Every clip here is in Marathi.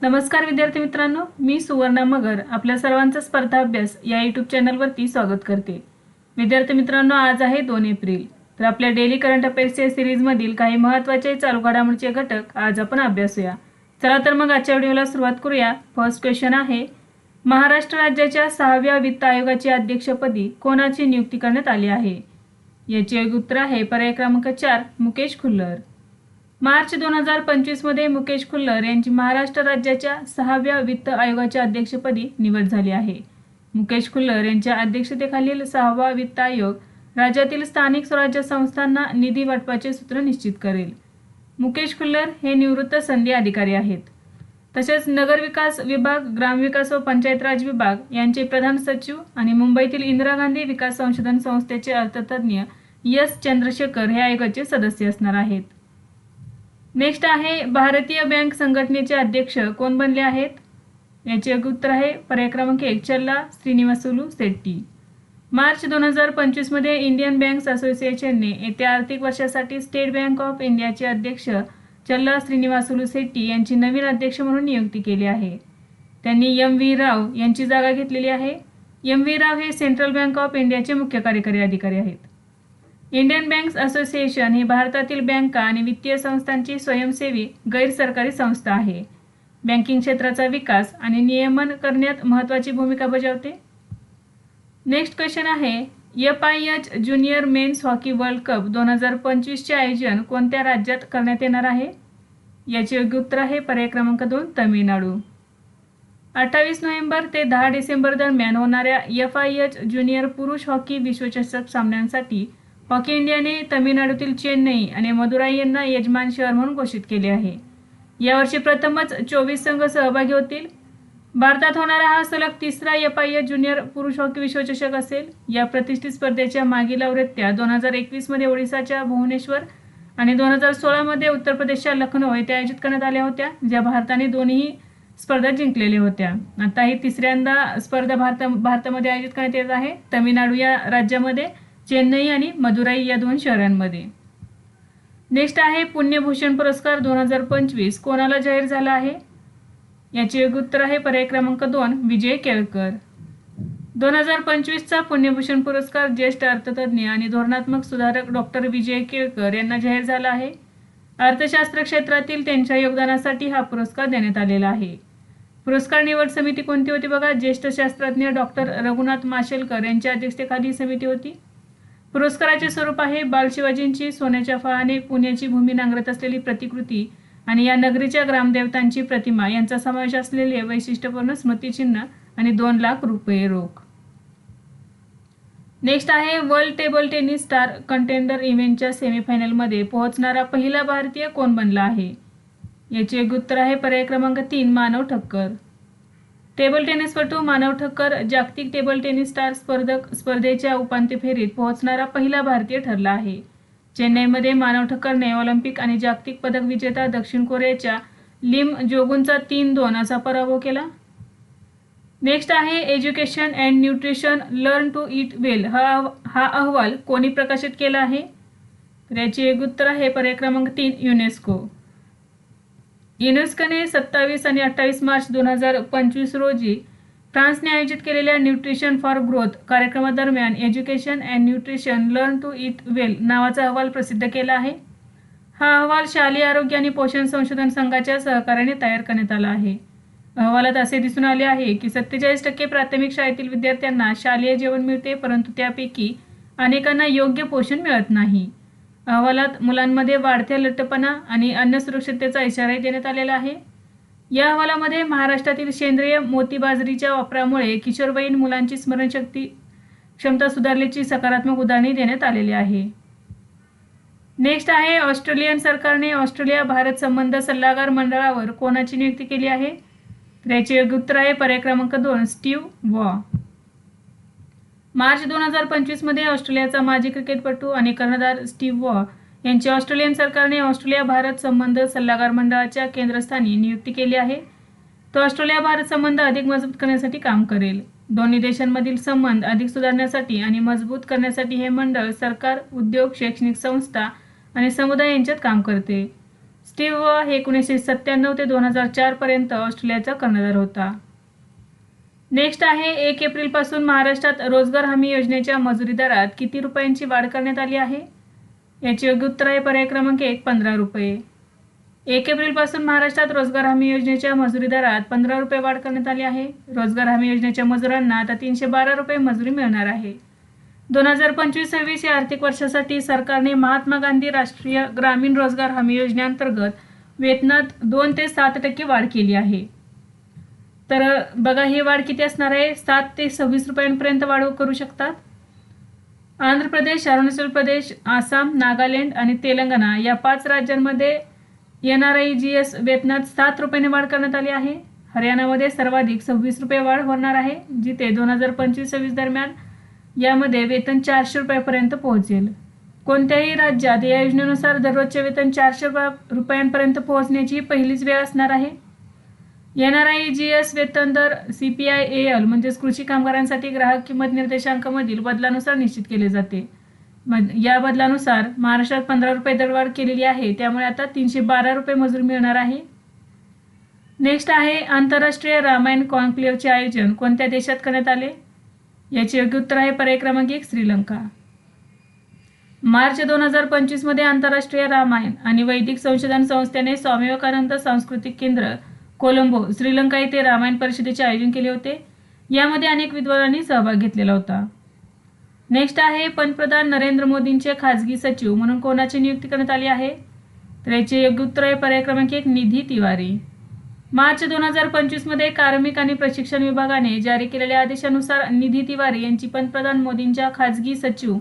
नमस्कार विद्यार्थी मित्रांनो मी सुवर्णा मगर आपल्या सर्वांचा स्पर्धा अभ्यास या यूट्यूब चॅनलवरती स्वागत करते. विद्यार्थी मित्रांनो आज आहे दोन एप्रिल. तर आपल्या डेली करंट अफेअर्स या सिरीजमधील काही महत्त्वाचे चालू घडामोडीचे घटक आज आपण अभ्यासूया. चला तर मग आजच्या व्हिडिओला सुरुवात करूया. फर्स्ट क्वेश्चन आहे महाराष्ट्र राज्याच्या सहाव्या वित्त आयोगाच्या अध्यक्षपदी कोणाची नियुक्ती करण्यात आली आहे? याचे उत्तर आहे पर्याय क्रमांक चार मुकेश खुल्लर. मार्च दोन हजार पंचवीसमध्ये मुकेश खुल्लर यांची महाराष्ट्र राज्याच्या सहाव्या वित्त आयोगाच्या अध्यक्षपदी निवड झाली आहे. मुकेश खुल्लर यांच्या अध्यक्षतेखालील सहावा वित्त आयोग राज्यातील स्थानिक स्वराज्य संस्थांना निधी वाटपाचे सूत्र निश्चित करेल. मुकेश खुल्लर हे निवृत्त संधी अधिकारी आहेत. तसेच नगरविकास विभाग ग्रामविकास व पंचायत राज विभाग यांचे प्रधान सचिव आणि मुंबईतील इंदिरा गांधी विकास संशोधन संस्थेचे अर्थतज्ज्ञ एस चंद्रशेखर हे आयोगाचे सदस्य असणार आहेत. नेक्स्ट आहे भारतीय बँक संघटनेचे अध्यक्ष कोण बनले आहेत? याचे योग्य उत्तर आहे पर्याय क्रमांक एक चल्ला श्रीनिवासुलू शेट्टी. मार्च दोन हजार पंचवीसमध्ये इंडियन बँक्स असोसिएशनने येत्या आर्थिक वर्षासाठी स्टेट बँक ऑफ इंडियाचे अध्यक्ष चल्ला श्रीनिवासुलू शेट्टी यांची नवीन अध्यक्ष म्हणून नियुक्ती केली आहे. त्यांनी एम व्ही राव यांची जागा घेतलेली आहे. एम व्ही राव हे सेंट्रल बँक ऑफ इंडियाचे मुख्य कार्यकारी अधिकारी आहेत. इंडियन बँक्स असोसिएशन ही भारतातील बँका आणि वित्तीय संस्थांची स्वयंसेवी गैरसरकारी संस्था आहे. बँकिंग क्षेत्राचा विकास आणि नियमन करण्यात महत्त्वाची भूमिका बजावते. नेक्स्ट क्वेश्चन आहे F I H junior men's hockey world cup दोन हजार पंचवीसचे आयोजन कोणत्या राज्यात करण्यात येणार आहे? याचे योग्य उत्तर आहे पर्याय क्रमांक दोन तमिळनाडू. अठ्ठावीस नोव्हेंबर ते दहा डिसेंबर दरम्यान होणाऱ्या एफ आय एच ज्युनियर पुरुष हॉकी विश्वचषक सामन्यांसाठी हॉकी इंडियाने तमिळनाडूतील चेन्नई आणि मदुराई यांना यजमान शहर म्हणून घोषित केले आहे. यावर्षी प्रथमच चोवीस संघ सहभागी होतील. भारतात होणारा हा सलग तिसरा एफआय ज्युनियर पुरुष हॉकी विश्वचषक असेल. या प्रतिष्ठित स्पर्धेच्या मागील आवृत्त्या दोन हजार एकवीसमध्ये ओडिसाच्या भुवनेश्वर आणि दोन हजार सोळामध्ये उत्तर प्रदेशच्या लखनौ येथे आयोजित करण्यात आल्या होत्या ज्या भारताने दोन्ही स्पर्धा जिंकलेल्या होत्या. आता ही तिसऱ्यांदा स्पर्धा भारत भारतामध्ये आयोजित करण्यात येत आहे. तमिळनाडू या राज्यामध्ये चेन्नई आणि मदुराई या दोन शहरांमध्ये. नेक्स्ट आहे पुण्यभूषण पुरस्कार दोन हजार पंचवीस. कोणाला जाहीर झाला आहे? याचे योग्य उत्तर आहे पर्याय क्रमांक दोन विजय केळकर. दोन हजार पंचवीसचा पुण्यभूषण पुरस्कार ज्येष्ठ अर्थतज्ञ आणि धोरणात्मक सुधारक डॉक्टर विजय केळकर यांना जाहीर झाला आहे. अर्थशास्त्र क्षेत्रातील त्यांच्या योगदानासाठी हा पुरस्कार देण्यात आलेला आहे. पुरस्कार निवड समिती कोणती होती बघा? ज्येष्ठ शास्त्रज्ञ डॉक्टर रघुनाथ माशेलकर यांच्या अध्यक्षतेखाली समिती होती. पुरस्काराचे स्वरूप आहे बालशिवाजींची सोन्याच्या फळाने पुण्याची भूमी नांगरत असलेली प्रतिकृती आणि या नगरीच्या ग्रामदेवतांची प्रतिमा. यांचा समावेश असलेले वैशिष्ट्यपूर्ण स्मृतिचिन्ह आणि दोन लाख रुपये रोख. नेक्स्ट आहे world table tennis star contender इव्हेंटच्या सेमीफायनलमध्ये पोहोचणारा पहिला भारतीय कोण बनला आहे? याचे एक उत्तर आहे. पर्याय क्रमांक तीन मानव ठक्कर. टेबल टेनिसपटू मानव ठक्कर जागतिक टेबल टेनिस स्टार स्पर्धक स्पर्धेच्या उपांत्य फेरीत पोहोचणारा पहिला भारतीय ठरला आहे. चेन्नईमध्ये मानव ठक्करने ऑलिम्पिक आणि जागतिक पदक विजेता दक्षिण कोरियाच्या लिम जोगुनचा तीन दोन असा पराभव केला. नेक्स्ट आहे education and nutrition learn to eat well हा हा अहवाल कोणी प्रकाशित केला आहे? तर याचे एक उत्तर आहे पर्याय क्रमांक तीन युनेस्को. युनेस्कोने सत्तावीस आणि अठ्ठावीस मार्च दोन हजार पंचवीस रोजी फ्रान्सने आयोजित केलेल्या न्यूट्रिशन फॉर ग्रोथ कार्यक्रमादरम्यान education and nutrition learn to eat well नावाचा अहवाल प्रसिद्ध केला आहे. हा अहवाल शालेय आरोग्य आणि पोषण संशोधन संघाच्या सहकार्याने तयार करण्यात आला आहे. अहवालात असे दिसून आले आहे की सत्तेचाळीस टक्के प्राथमिक शाळेतील विद्यार्थ्यांना शालेय जेवण मिळते परंतु त्यापैकी अनेकांना योग्य पोषण मिळत नाही. अहवालात मुलांमध्ये वाढत्या लठ्ठपणा आणि अन्न सुरक्षिततेचा इशाराही देण्यात आलेला आहे. या अहवालामध्ये महाराष्ट्रातील सेंद्रिय मोती बाजरीच्या वापरामुळे किशोरवयीन मुलांची स्मरणशक्ती क्षमता सुधारल्याची सकारात्मक उदाहरणे देण्यात आलेली आहे. नेक्स्ट आहे ऑस्ट्रेलियन सरकारने ऑस्ट्रेलिया भारत संबंध सल्लागार मंडळावर कोणाची नियुक्ती केली आहे? तर याचे योग्य उत्तर आहे पर्याय क्रमांक दोन स्टीव वॉ. मार्च दोन हजार पंचवीसमध्ये ऑस्ट्रेलियाचा माजी क्रिकेटपटू आणि कर्णधार स्टीव वॉ यांची ऑस्ट्रेलियन सरकारने ऑस्ट्रेलिया भारत संबंध सल्लागार मंडळाच्या केंद्रस्थानी नियुक्ती केली आहे. तो ऑस्ट्रेलिया भारत संबंध अधिक मजबूत करण्यासाठी काम करेल. दोन्ही देशांमधील संबंध अधिक सुधारण्यासाठी आणि मजबूत करण्यासाठी हे मंडळ सरकार उद्योग शैक्षणिक संस्था आणि समुदाय यांच्यात काम करते. स्टीव वॉ हे एकोणीसशे सत्त्याण्णव ते दोन हजार चारपर्यंत ऑस्ट्रेलियाचा कर्णधार होता. नेक्स्ट आहे एक एप्रिलपासून महाराष्ट्रात रोजगार हमी योजनेच्या मजुरी दरात किती रुपयांची वाढ करण्यात आली आहे? याची योग्य उत्तर आहे पर्याय क्रमांक एक पंधरा रुपये. एक एप्रिलपासून महाराष्ट्रात रोजगार हमी योजनेच्या मजुरी दरात पंधरा रुपये वाढ करण्यात आली आहे. रोजगार हमी योजनेच्या मजुरांना आता तीनशे बारा रुपये मजुरी मिळणार आहे. दोन हजार पंचवीस सव्वीस या आर्थिक वर्षासाठी सरकारने महात्मा गांधी राष्ट्रीय ग्रामीण रोजगार हमी योजनेअंतर्गत वेतनात दोन ते सात टक्के वाढ केली आहे. तर बघा ही वाढ किती असणार आहे? सात ते सव्वीस रुपयांपर्यंत वाढ करू शकतात. आंध्र प्रदेश अरुणाचल प्रदेश आसाम नागालँड आणि तेलंगणा या पाच राज्यांमध्ये N R I G S वेतनात सात रुपयाने वाढ करण्यात आली आहे. हरियाणामध्ये सर्वाधिक सव्वीस रुपये वाढ होणार आहे जिथे दोन हजार पंचवीस सव्वीस दरम्यान यामध्ये वेतन चारशे रुपयापर्यंत पोहोचेल. कोणत्याही राज्यात या योजनेनुसार दररोजचे वेतन चारशे रुपयांपर्यंत पोहोचण्याची पहिलीच वेळ असणार आहे. N R I G S वेतन दर C P I A L म्हणजेच कृषी कामगारांसाठी ग्राहक किंमत निर्देशांकामधील बदलानुसार निश्चित केले जाते. या बदलानुसार महाराष्ट्रात पंधरा रुपये दरवाढ केलेली आहे. त्यामुळे आता तीनशे बारा रुपये मजूर मिळणार आहे. नेक्स्ट आहे आंतरराष्ट्रीय रामायण कॉन्क्लेव्हचे आयोजन. कोणत्या देशात करण्यात आले? याचे योग्य उत्तर आहे पर्याय क्रमांक एक श्रीलंका. मार्च दोन हजार पंचवीसमध्ये आंतरराष्ट्रीय रामायण आणि वैदिक संशोधन संस्थेने स्वामी विवेकानंद सांस्कृतिक केंद्र कोलंबो श्रीलंका येथे रामायण परिषदेचे आयोजन केले होते. यामध्ये अनेक विद्वानांनी सहभाग घेतलेला होता. नेक्स्ट आहे पंतप्रधान नरेंद्र मोदींचे खाजगी सचिव म्हणून कोणाची नियुक्ती करण्यात आली आहे? तर याचे योग्य उत्तर आहे पर्याय क्रमांक एक निधी तिवारी. मार्च दोन हजार पंचवीसमध्ये कार्मिक आणि प्रशिक्षण विभागाने जारी केलेल्या आदेशानुसार निधी तिवारी यांची पंतप्रधान मोदींच्या खाजगी सचिव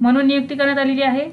म्हणून नियुक्ती करण्यात आलेली आहे.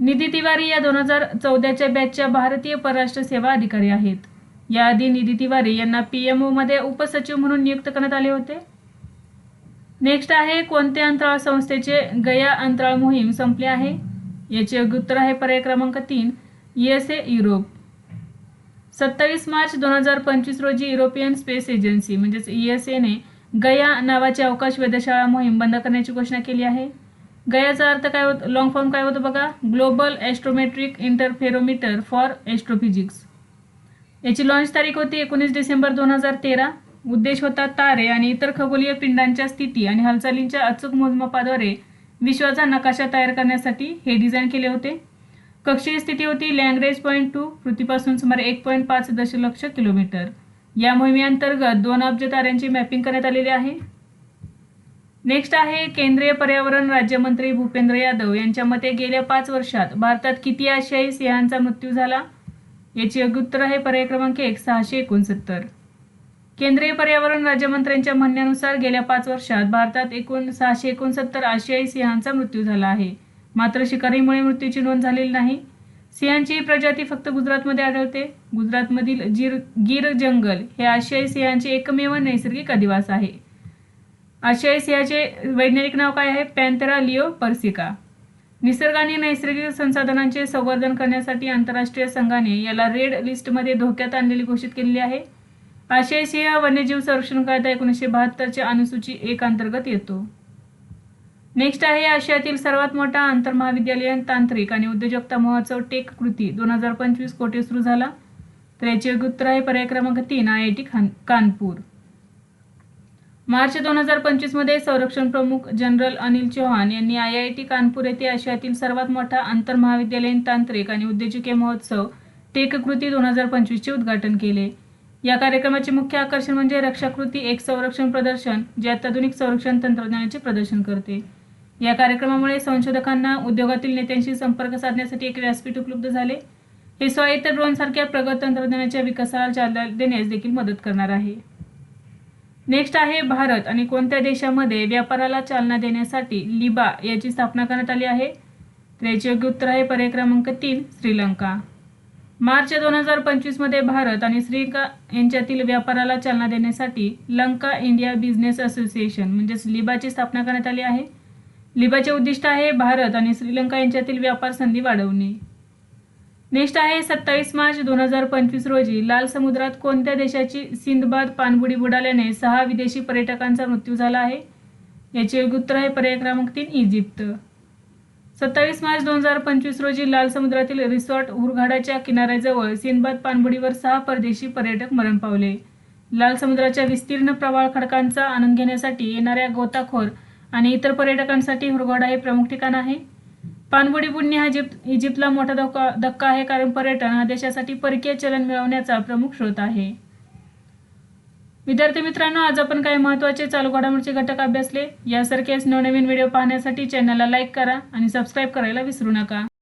निधी तिवारी या दोन हजार चौदाच्या बॅचच्या भारतीय परराष्ट्र सेवा अधिकारी आहेत. याआधी निधी तिवारी यांना पी एम ओमध्ये उपसचिव म्हणून नियुक्त करण्यात आले होते. नेक्स्ट आहे कोणत्या अंतराळ संस्थेचे गया अंतराळ मोहीम संपले आहे? याचे योग्य उत्तर आहे पर्याय क्रमांक तीन एस ए युरोप सत्तावीस मार्च दोन हजार पंचवीस रोजी युरोपियन स्पेस एजन्सी म्हणजेच ई एस एने गया नावाची अवकाश वेधशाळा मोहीम बंद करण्याची घोषणा केली आहे. गयाचा अर्थ काय होतं लॉंग फॉर्म काय होतो बघा? Global astrometric interferometer for astrophysics याची लॉन्च तारीख होती एकोणीस डिसेंबर दोन हजार तेरा. उद्देश होता तारे आणि इतर खगोलीय पिंडांच्या स्थिती आणि हालचालींच्या अचूक मोजमापाद्वारे विश्वाचा नकाशा तयार करण्यासाठी हे डिझाईन केले होते. कक्षीय स्थिती होती लँग्रेज पॉईंट टू पृथ्वीपासून सुमारे एक पॉईंट पाच दशलक्ष किलोमीटर. या मोहिमेअंतर्गत दोन अब्ज ताऱ्यांची मॅपिंग करण्यात आलेली आहे. नेक्स्ट आहे केंद्रीय पर्यावरण राज्यमंत्री भूपेंद्र यादव यांच्या मते गेल्या पाच वर्षात भारतात किती आशियाई सिंहांचा मृत्यू झाला? याची योग्य उत्तर आहे पर्याय क्रमांक एक सहाशे एकोणसत्तर. केंद्रीय पर्यावरण राज्यमंत्र्यांच्या म्हणण्यानुसार गेल्या पाच वर्षात भारतात एकूण सहाशे एकोणसत्तर आशियाई सिंहांचा मृत्यू झाला आहे. मात्र शिकारीमुळे मृत्यूची नोंद झालेली नाही. सिंहांची प्रजाती फक्त गुजरातमध्ये आढळते. गुजरातमधील जीर गिर जंगल हे आशियाई सिंहांचे एकमेव नैसर्गिक अधिवास आहे. आशियाई सिंहाचे वैज्ञानिक नाव काय आहे? Panthera leo persica. निसर्ग आणि नैसर्गिक संसाधनांचे संवर्धन करण्यासाठी आंतरराष्ट्रीय संघाने याला रेड लिस्टमध्ये धोक्यात आणलेली घोषित केलेली आहे. आशियाई वन्यजीव संरक्षण कायदा एकोणीसशे बहात्तरच्या अनुसूची एक अंतर्गत येतो. नेक्स्ट आहे आशियातील सर्वात मोठा आंतरमहाविद्यालयीन तांत्रिक आणि उद्योजकता महोत्सव टेक कृती. दोन हजार पंचवीस कोटी सुरू झाला? तर याचे उत्तर आहे पर्याय क्रमांक तीन आय आय टी खान कानपूर. मार्च दोन हजार पंचवीसमध्ये संरक्षण प्रमुख जनरल अनिल चौहान यांनी आय आय टी कानपूर येथे आशियातील सर्वात मोठा आंतरमहाविद्यालयीन तांत्रिक आणि उद्योजकीय महोत्सव टेककृती दोन हजार पंचवीसचे उद्घाटन केले. या कार्यक्रमाचे मुख्य आकर्षण म्हणजे रक्षाकृती एक संरक्षण प्रदर्शन जे अत्याधुनिक संरक्षण तंत्रज्ञानाचे प्रदर्शन करते. या कार्यक्रमामुळे संशोधकांना उद्योगातील नेत्यांशी संपर्क साधण्यासाठी एक व्यासपीठ उपलब्ध झाले. हे स्वायत्त ड्रोनसारख्या प्रगत तंत्रज्ञानाच्या विकासाला चालना देण्यास देखील मदत करणार आहे. नेक्स्ट आहे भारत आणि कोणत्या देशामध्ये व्यापाराला चालना देण्यासाठी लिबा याची स्थापना करण्यात आली आहे? तर याचे योग्य उत्तर आहे पर्याय क्रमांक तीन श्रीलंका. मार्च दोन हजार पंचवीसमध्ये भारत आणि श्रीलंका यांच्यातील व्यापाराला चालना देण्यासाठी लंका इंडिया बिझनेस असोसिएशन म्हणजेच लिबाची स्थापना करण्यात आली आहे. लिबाचे उद्दिष्ट आहे भारत आणि श्रीलंका यांच्यातील व्यापार संधी वाढवणे. नेक्स्ट आहे सत्तावीस मार्च दोन हजार पंचवीस रोजी. लाल समुद्रात कोणत्या देशाची सिंधबाद पाणबुडी बुडाल्याने सहा विदेशी पर्यटकांचा मृत्यू झाला आहे? याचे योग्य उत्तर आहे पर्याय क्रमांक तीन इजिप्त. सत्तावीस मार्च दोन हजार पंचवीस रोजी लाल समुद्रातील रिसॉर्ट उरघाडाच्या किनाऱ्याजवळ सिंधबाद पाणबुडीवर सहा परदेशी पर्यटक मरण पावले. लाल समुद्राच्या विस्तीर्ण प्रवाळ खडकांचा आनंद घेण्यासाठी येणाऱ्या गोताखोर आणि इतर पर्यटकांसाठी हुरघोडा हे प्रमुख ठिकाण आहे. पाणबुडी पुण्य हा इजिप्त इजिप्तला मोठा धोका धक्का आहे कारण पर्यटन हा देशासाठी परकीय चलन मिळवण्याचा प्रमुख स्रोत आहे. विद्यार्थी मित्रांनो आज आपण काही महत्त्वाचे चालू घडामोडीचे घटक अभ्यासले. यासारखेच नवनवीन व्हिडिओ पाहण्यासाठी चॅनलला लाईक करा आणि सबस्क्राईब करायला विसरू नका.